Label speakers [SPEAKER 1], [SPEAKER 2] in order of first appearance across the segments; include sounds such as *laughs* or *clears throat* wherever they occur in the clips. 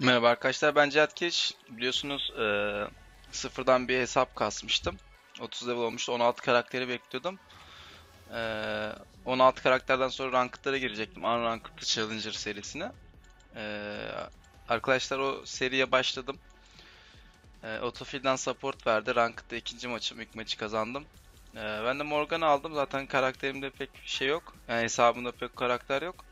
[SPEAKER 1] Merhaba arkadaşlar ben Cihat Kiriç. Biliyorsunuz eee, sıfırdan bir hesap kasmıştım. 30 level olmuştu. 16 karakteri bekliyordum. Eee 16 karakterden sonra ranked'lara girecektim. Unranked Challenger serisine. Eee, arkadaşlar o seriye başladım. Eee Autofill'den support verdi. Ranked'da ikinci maçım, ilk maçı kazandım. Eee, ben de Morgan'ı aldım. Zaten karakterimde pek şey yok. Yani hesabımda pek karakter yok.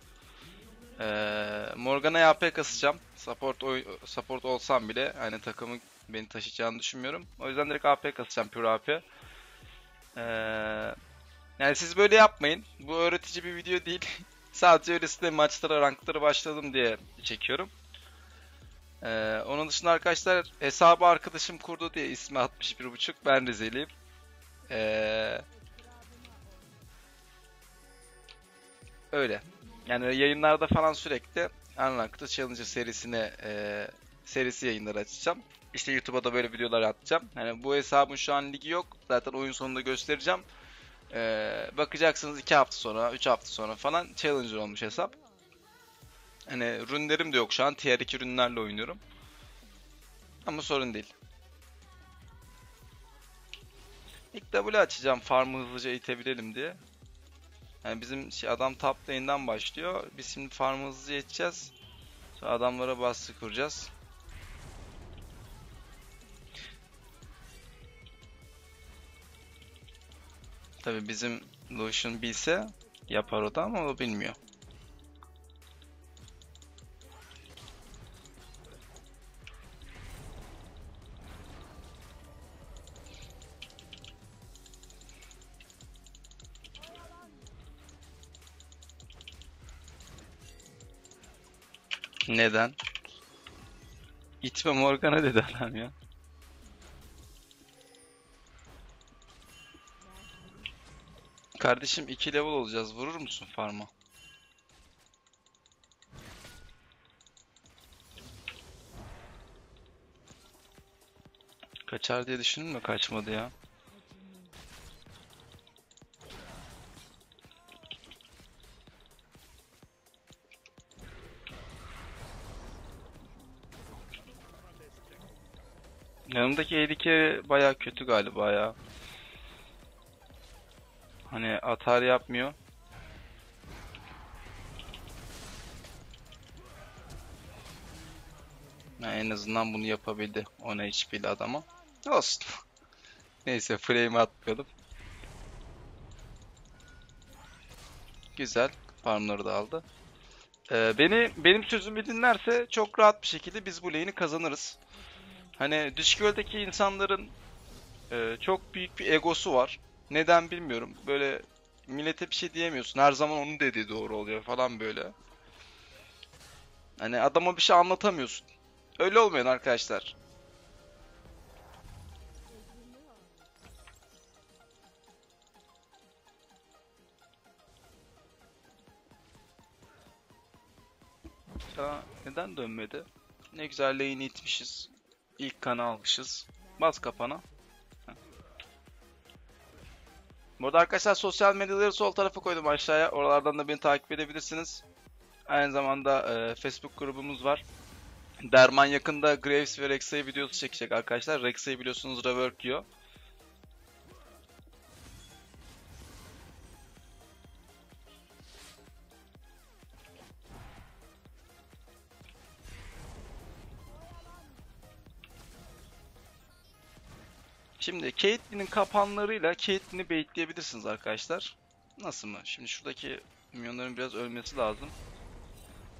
[SPEAKER 1] Ee, Morgana'ya AP kasacağım. Support oy support olsam bile hani takımın beni taşıyacağını düşünmüyorum. O yüzden direkt AP kasacağım pure AP. Ee, yani siz böyle yapmayın. Bu öğretici bir video değil. *laughs* Sadece öylesine maçlara, ranklara başladım diye çekiyorum. Ee, onun dışında arkadaşlar hesabı arkadaşım kurdu diye ismi 61.5 ben Rizeliyim. Ee, öyle. Yani yayınlarda falan sürekli Unlocked'da Challenger serisine e, serisi yayınları açacağım. İşte YouTube'a da böyle videolar atacağım. Yani bu hesabın şu an ligi yok. Zaten oyun sonunda göstereceğim. E, bakacaksınız 2 hafta sonra, 3 hafta sonra falan Challenger olmuş hesap. Hani rünlerim de yok şu an. Tier 2 ürünlerle oynuyorum. Ama sorun değil. İlk W açacağım farmı hızlıca itebilelim diye. Yani bizim şey, adam top lane'den başlıyor. Biz şimdi farmı hızlıca edeceğiz. Sonra adamlara baskı kuracağız. Tabi bizim Lucian bilse yapar o da ama o bilmiyor. Neden? İtme Morgana dedi adam ya. Kardeşim 2 level olacağız. Vurur musun farma? Kaçar diye düşündüm de kaçmadı ya. Yanımdaki Eddie baya kötü galiba ya. Hani atar yapmıyor. Yani en azından bunu yapabildi. Ona HP'li adama. Olsun. *laughs* Neyse frame atmayalım. Güzel. Farmları da aldı. Ee, beni benim sözümü dinlerse çok rahat bir şekilde biz bu lane'i kazanırız. Hani Düşgöl'deki insanların e, çok büyük bir egosu var. Neden bilmiyorum. Böyle millete bir şey diyemiyorsun. Her zaman onun dediği doğru oluyor falan böyle. Hani adama bir şey anlatamıyorsun. Öyle olmayın arkadaşlar. Ya neden dönmedi? Ne güzel lane'i itmişiz. İlk kanı almışız. Bas kapana. Burada arkadaşlar sosyal medyaları sol tarafa koydum aşağıya. Oralardan da beni takip edebilirsiniz. Aynı zamanda e, Facebook grubumuz var. Derman yakında Graves ve Rex'e videosu çekecek arkadaşlar. Rex'e biliyorsunuz rework yiyor. Şimdi Caitlyn'in kapanlarıyla Caitlyn'i baitleyebilirsiniz arkadaşlar. Nasıl mı? Şimdi şuradaki minyonların biraz ölmesi lazım.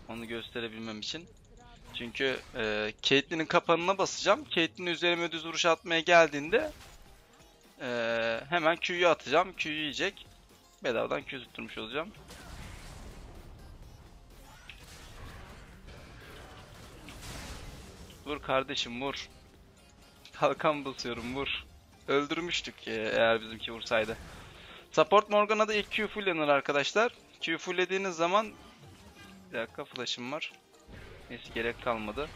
[SPEAKER 1] Onu gösterebilmem için. Çünkü e, Caitlyn'in kapanına basacağım. Caitlyn üzerime düz vuruş atmaya geldiğinde e, hemen Q'yu atacağım. Q'yu yiyecek. Bedavadan Q tutturmuş olacağım. Vur kardeşim vur. Kalkan basıyorum vur. Öldürmüştük eğer bizimki vursaydı. Support Morgan'a da ilk Q fullenir arkadaşlar. Q fulllediğiniz zaman bir dakika flash'ım var. Neyse gerek kalmadı.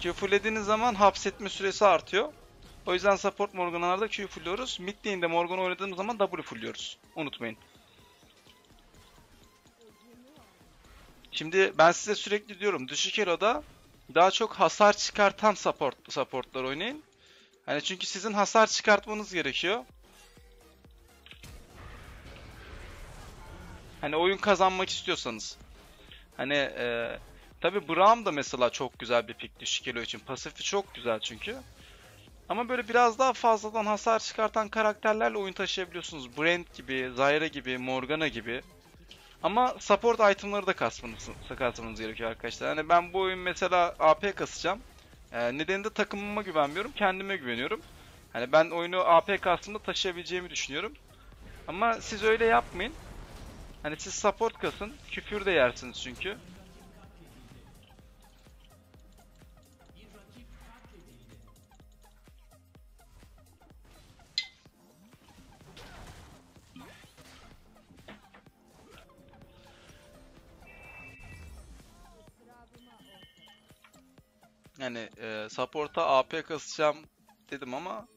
[SPEAKER 1] Q fulllediğiniz zaman hapsetme süresi artıyor. O yüzden support Morgan'larda Q fulluyoruz. Mid lane'de Morgan oynadığımız zaman W fulluyoruz. Unutmayın. Şimdi ben size sürekli diyorum düşük elo'da daha çok hasar çıkartan support supportlar oynayın. Hani çünkü sizin hasar çıkartmanız gerekiyor. Hani oyun kazanmak istiyorsanız. Hani e, tabi Braum da mesela çok güzel bir pick düşük elo için. Pasifi çok güzel çünkü. Ama böyle biraz daha fazladan hasar çıkartan karakterlerle oyun taşıyabiliyorsunuz. Brand gibi, Zyra gibi, Morgana gibi. Ama support itemları da kasmanız, kasmanız gerekiyor arkadaşlar. Hani ben bu oyun mesela AP kasacağım. Ee, nedeni de takımıma güvenmiyorum, kendime güveniyorum. Hani ben oyunu AP kastımda taşıyabileceğimi düşünüyorum. Ama siz öyle yapmayın. Hani siz support kasın, küfür de yersiniz çünkü. Yani e, support'a AP kasacağım dedim ama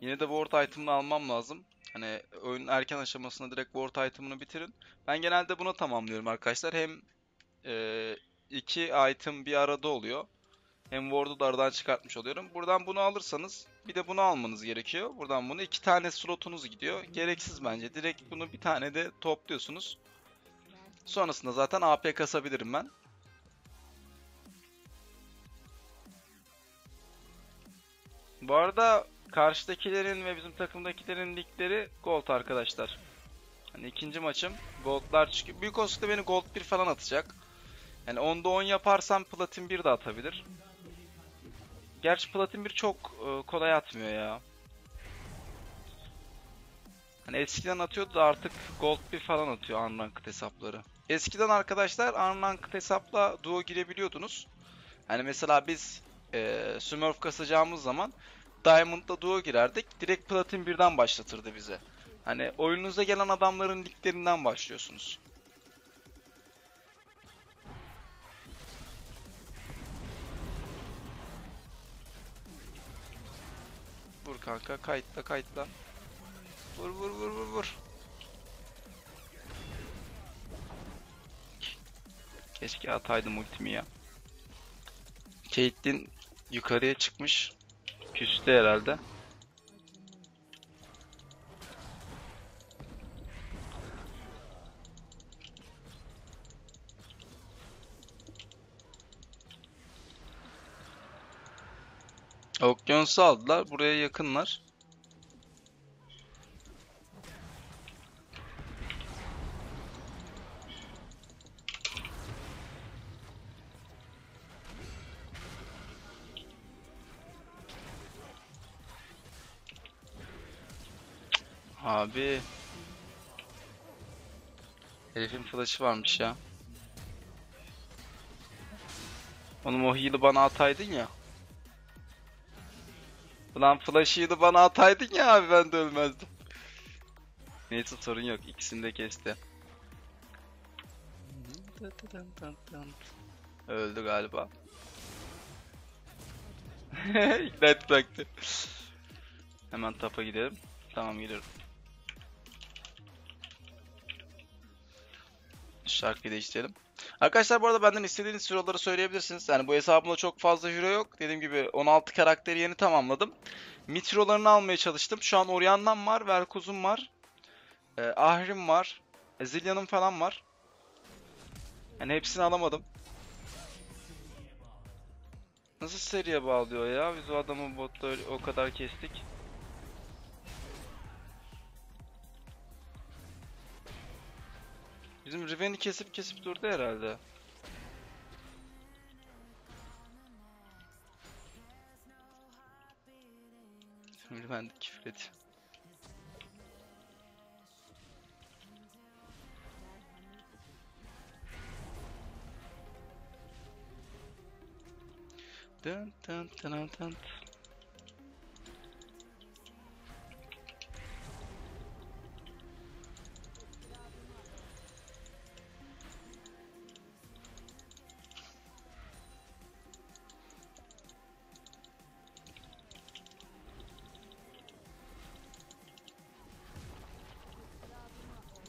[SPEAKER 1] yine de ward item'ını almam lazım. Hani oyunun erken aşamasında direkt ward item'ını bitirin. Ben genelde buna tamamlıyorum arkadaşlar. Hem e, iki item bir arada oluyor. Hem ward'u da aradan çıkartmış oluyorum. Buradan bunu alırsanız bir de bunu almanız gerekiyor. Buradan bunu iki tane slotunuz gidiyor. Gereksiz bence. Direkt bunu bir tane de topluyorsunuz. Sonrasında zaten AP kasabilirim ben. Bu arada karşıdakilerin ve bizim takımdakilerin ligleri gold arkadaşlar. Hani ikinci maçım goldlar çünkü büyük olasılıkla beni gold 1 falan atacak. Yani 10'da 10 yaparsam platin 1 de atabilir. Gerçi platin 1 çok e, kolay atmıyor ya. Hani eskiden atıyordu da artık gold 1 falan atıyor unranked hesapları. Eskiden arkadaşlar unranked hesapla duo girebiliyordunuz. Hani mesela biz e, Smurf kasacağımız zaman Diamond'da duo girerdik. Direkt Platin 1'den başlatırdı bize. Hani oyununuza gelen adamların liglerinden başlıyorsunuz. Vur kanka kayıtla kayıtla. Vur vur vur vur vur. Keşke ataydım ultimi ya. Caitlyn yukarıya çıkmış. Küstü herhalde. Okyanusu aldılar. Buraya yakınlar. Abi. Herifin flash'ı varmış ya. Onun o heal'ı bana ataydın ya. Ulan flash'ıydı bana ataydın ya abi ben de ölmezdim. Neyse sorun yok ikisini de kesti. Öldü galiba. *laughs* Ignite bıraktı. Hemen tapa gidelim. Tamam gidiyorum. Şarkıyı değiştirelim. Arkadaşlar bu arada benden istediğiniz hero'ları söyleyebilirsiniz. Yani bu hesabımda çok fazla hero yok. Dediğim gibi 16 karakteri yeni tamamladım. Mid hero'larını almaya çalıştım. Şu an Orianna'm var, Velkoz'um var. E, Ahrim var. E, Zillion'um falan var. Yani hepsini alamadım. Nasıl seriye bağlıyor ya? Biz o adamı öyle- o kadar kestik. Bizim Riven'i kesip kesip durdu herhalde. Riven de küfür ediyor. Dın dın dın dın dın.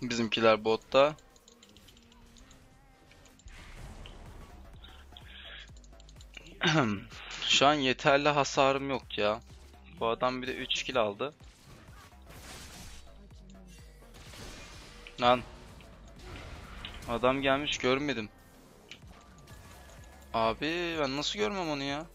[SPEAKER 1] Bizimkiler botta. *clears throat* Şu an yeterli hasarım yok ya. Bu adam bir de 3 kill aldı. Lan. Adam gelmiş görmedim. Abi ben nasıl görmem onu ya?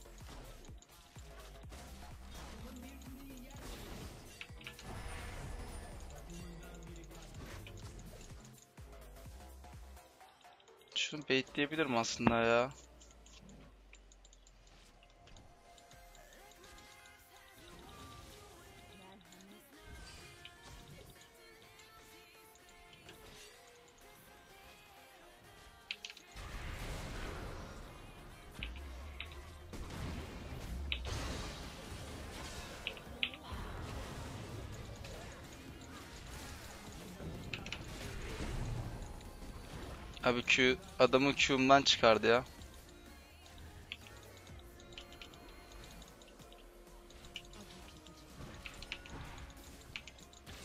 [SPEAKER 1] Şunu baitleyebilirim aslında ya. Abi Q adamı Q'umdan çıkardı ya.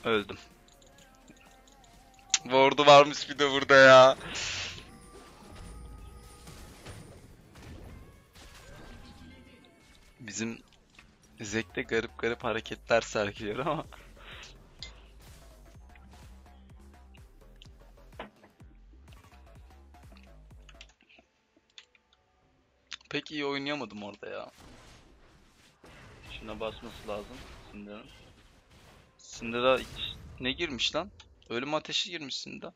[SPEAKER 1] Öldüm. Ward'u varmış bir de burada ya. Bizim Zek de garip garip hareketler sergiliyor ama. İyi oynayamadım orada ya. Şuna basması lazım. Syndra hiç- ne girmiş lan? Ölüm ateşi girmiş Syndra.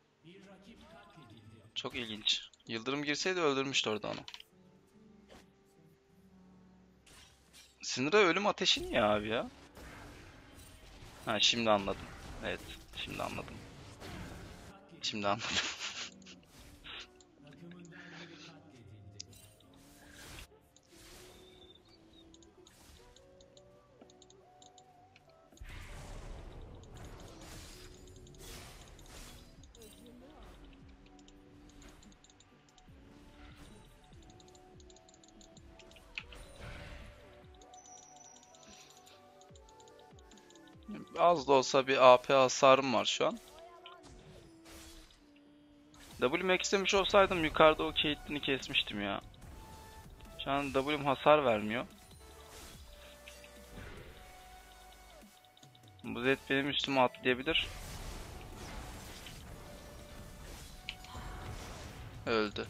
[SPEAKER 1] Çok ilginç. Yıldırım girseydi öldürmüştü orada onu. Syndra ölüm ateşi niye abi ya? Ha şimdi anladım. Evet, şimdi anladım. Şimdi anladım. Az da olsa bir AP hasarım var şu an. W maxlemiş olsaydım yukarıda o Caitlyn'i kesmiştim ya. Şu an W'm hasar vermiyor. Bu Zed benim üstüme atlayabilir. Öldü.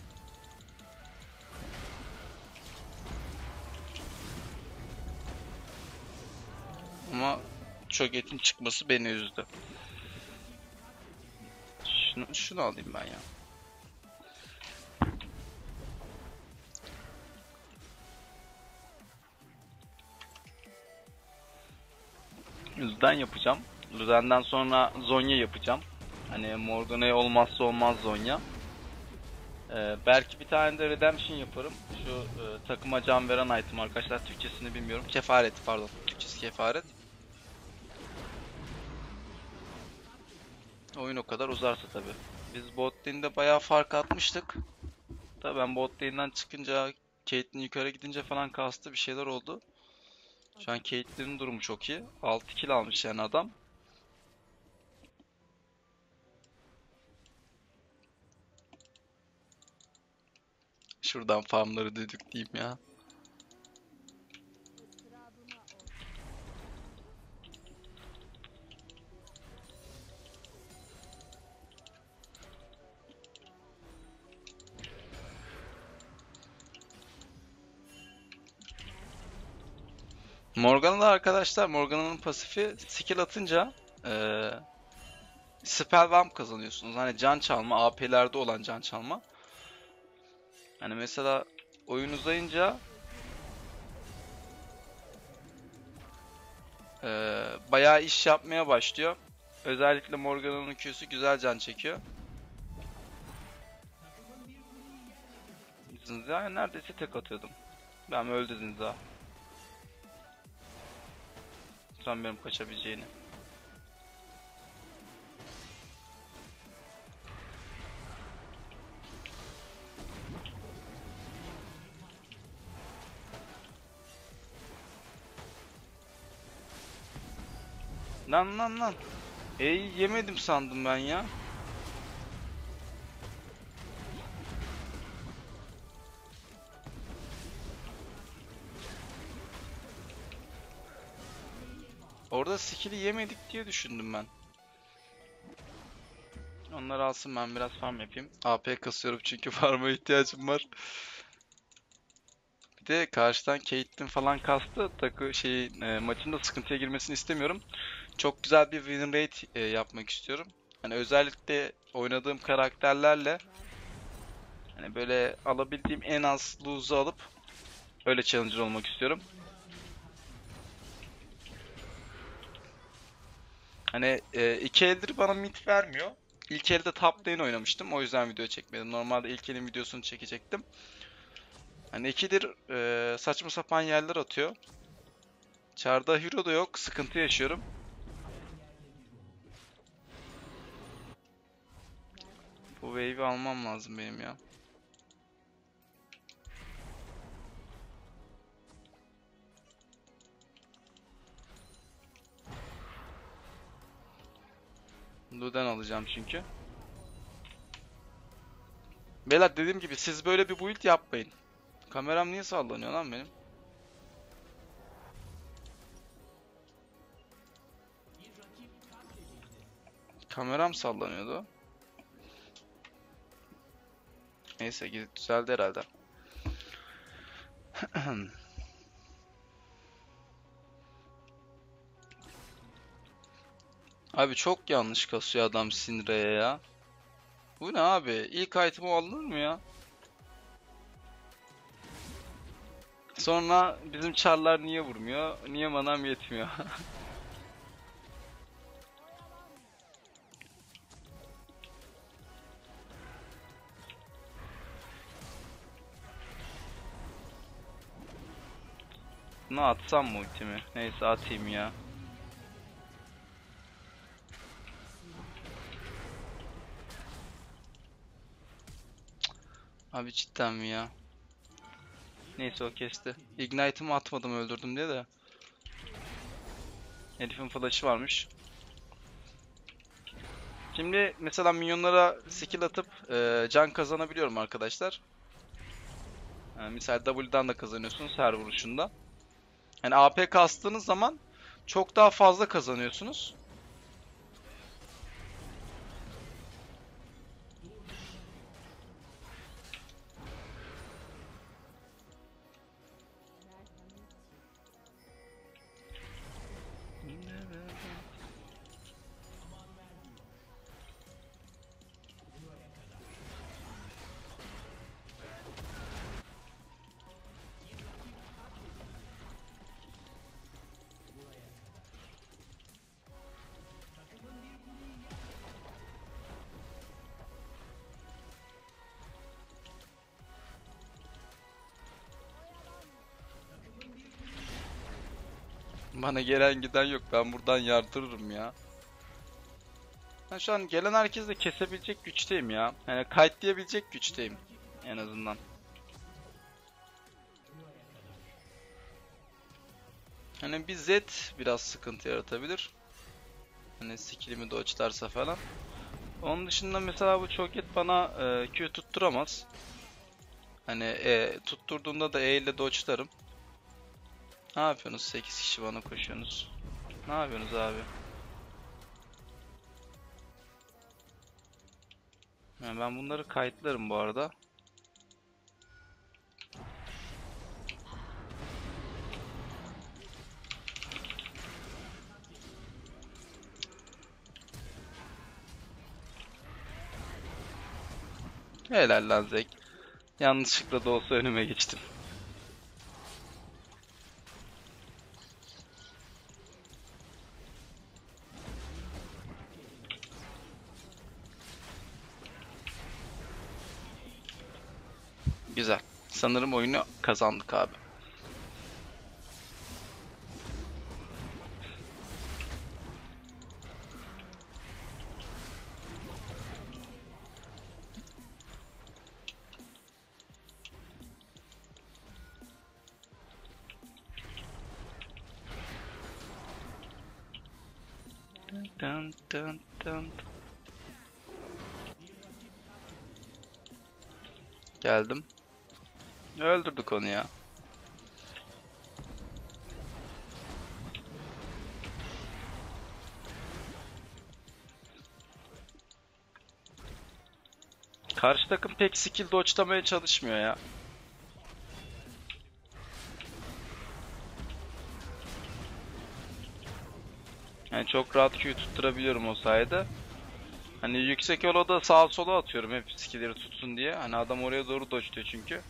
[SPEAKER 1] Ama Cho'Gath'in çıkması beni üzdü. Şunu, şunu alayım ben ya. Luden yapacağım. Luden'den sonra Zonya yapacağım. Hani Morgana'ya olmazsa olmaz Zonya. Ee, belki bir tane de Redemption yaparım. Şu e, takıma can veren item arkadaşlar. Türkçesini bilmiyorum. Kefaret pardon. Türkçesi kefaret. Oyun o kadar uzarsa tabi. Biz bot lane'de bayağı fark atmıştık. Tabi ben bot çıkınca Caitlyn yukarı gidince falan kastı bir şeyler oldu. Şu an Caitlyn'in durumu çok iyi. 6 kill almış yani adam. Şuradan farmları düdükleyeyim ya. Morgana'da arkadaşlar Morgana'nın pasifi skill atınca eee Spellbomb kazanıyorsunuz. Hani can çalma, AP'lerde olan can çalma. Hani mesela oyun uzayınca eee bayağı iş yapmaya başlıyor. Özellikle Morgana'nın Q'su güzel can çekiyor. Zinza'ya neredeyse tek atıyordum. Ben öldü Zinza. Sanmıyorum kaçabileceğini. Lan lan lan. Ey yemedim sandım ben ya. Orada skill'i yemedik diye düşündüm ben. Onlar alsın ben biraz farm yapayım. AP kasıyorum çünkü *laughs* farm'a ihtiyacım var. Bir de karşıdan Caitlyn falan kastı. Takı şey e, maçın da sıkıntıya girmesini istemiyorum. Çok güzel bir win rate e, yapmak istiyorum. Hani özellikle oynadığım karakterlerle hani böyle alabildiğim en az lose'u alıp öyle challenger olmak istiyorum. Hani e, iki eldir bana mid vermiyor. İlk elde top lane oynamıştım. O yüzden video çekmedim. Normalde ilk elin videosunu çekecektim. Hani ikidir e, saçma sapan yerler atıyor. Çarda hero da yok. Sıkıntı yaşıyorum. Bu wave'i almam lazım benim ya. Luden alacağım çünkü. Beyler dediğim gibi siz böyle bir build yapmayın. Kameram niye sallanıyor lan benim? Kameram sallanıyordu. Neyse düzeldi herhalde. *clears throat* Abi çok yanlış kasıyor adam Syndra'ya ya. Bu ne abi? İlk item alınır mı ya? Sonra bizim çarlar niye vurmuyor? Niye manam yetmiyor? *laughs* Ne atsam mı ultimi? Neyse atayım ya. Abi cidden mi ya? Neyse o kesti. Ignite'ımı atmadım öldürdüm diye de. Herifin flash'ı varmış. Şimdi mesela minyonlara skill atıp e, can kazanabiliyorum arkadaşlar. Yani misal W'dan da kazanıyorsunuz her vuruşunda. Yani AP kastığınız zaman çok daha fazla kazanıyorsunuz. Bana gelen giden yok. Ben buradan yardırırım ya. Ben şu an gelen herkesi de kesebilecek güçteyim ya. Yani kayıtlayabilecek güçteyim. En azından. Hani bir Z biraz sıkıntı yaratabilir. Hani skillimi dodge'larsa falan. Onun dışında mesela bu çoket bana e, Q tutturamaz. Hani e, tutturduğunda da E ile dodge'larım. Ne yapıyorsunuz? 8 kişi bana koşuyorsunuz. Ne yapıyorsunuz abi? Yani ben bunları kayıtlarım bu arada. Helal lan Zek. Yanlışlıkla da olsa önüme geçtim. Güzel. Sanırım oyunu kazandık abi. Karşı takım pek skill dodge'lamaya çalışmıyor ya. Yani çok rahat Q tutturabiliyorum o sayede. Hani yüksek yola sağa sola atıyorum hep skill'leri tutsun diye. Hani adam oraya doğru dodge'luyor çünkü.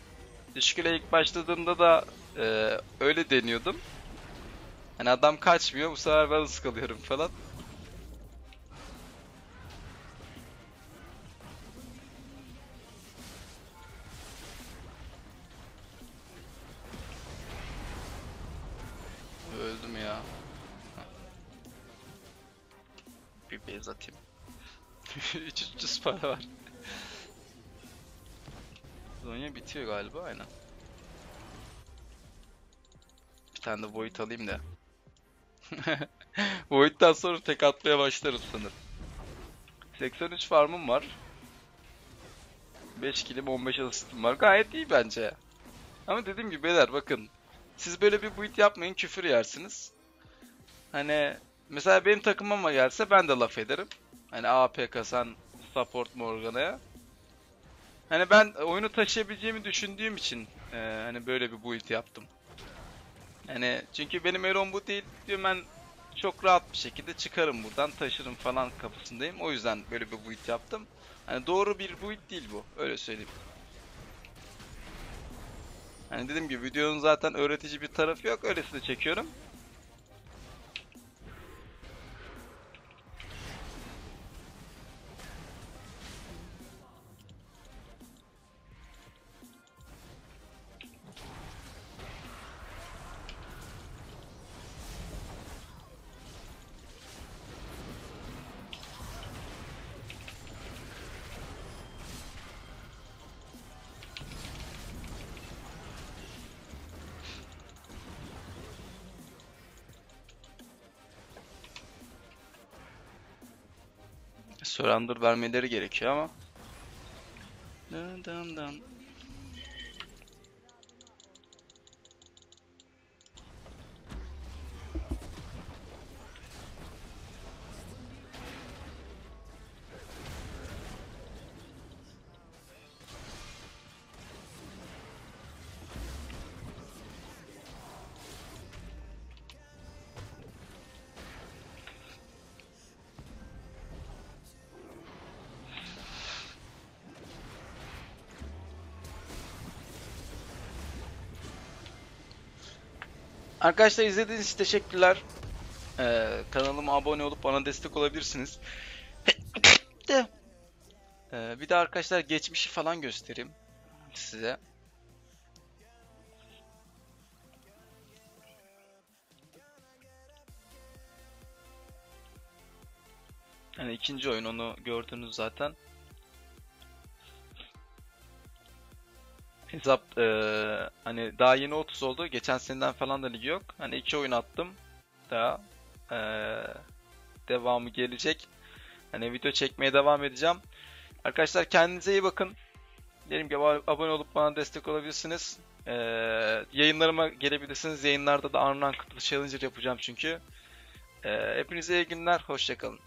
[SPEAKER 1] Dişkile ilk başladığımda da e, öyle deniyordum. Hani adam kaçmıyor bu sefer ben ıskalıyorum falan. 300 para var. Zonya bitiyor galiba aynen. Bir tane de Void alayım da. *laughs* Void'den sonra tek atmaya başlarız sanırım. 83 farmım var. 5 killim 15 asistim var. Gayet iyi bence. Ama dediğim gibi beyler bakın. Siz böyle bir build yapmayın küfür yersiniz. Hani mesela benim takımıma gelse ben de laf ederim. Hani AP kasan support Morgana'ya. Hani ben oyunu taşıyabileceğimi düşündüğüm için e, hani böyle bir build yaptım. Hani çünkü benim Eron bu değil diyor ben çok rahat bir şekilde çıkarım buradan taşırım falan kafasındayım. O yüzden böyle bir build yaptım. Hani doğru bir build değil bu. Öyle söyleyeyim. Hani dediğim gibi videonun zaten öğretici bir tarafı yok. Öylesine çekiyorum. Surrender vermeleri gerekiyor ama. Dın dın dın. Arkadaşlar izlediğiniz için teşekkürler. Ee, kanalıma abone olup bana destek olabilirsiniz. *coughs* Ee, bir de arkadaşlar geçmişi falan göstereyim size. Yani ikinci oyun onu gördünüz zaten. Hesap eee, hani daha yeni 30 oldu. Geçen seneden falan da ligi yok. Hani iki oyun attım. Daha eee, devamı gelecek. Hani video çekmeye devam edeceğim. Arkadaşlar kendinize iyi bakın. Dediğim gibi abone olup bana destek olabilirsiniz. Eee, yayınlarıma gelebilirsiniz. Yayınlarda da Unranked Challenger yapacağım çünkü. Eee hepinize iyi günler. Hoşçakalın.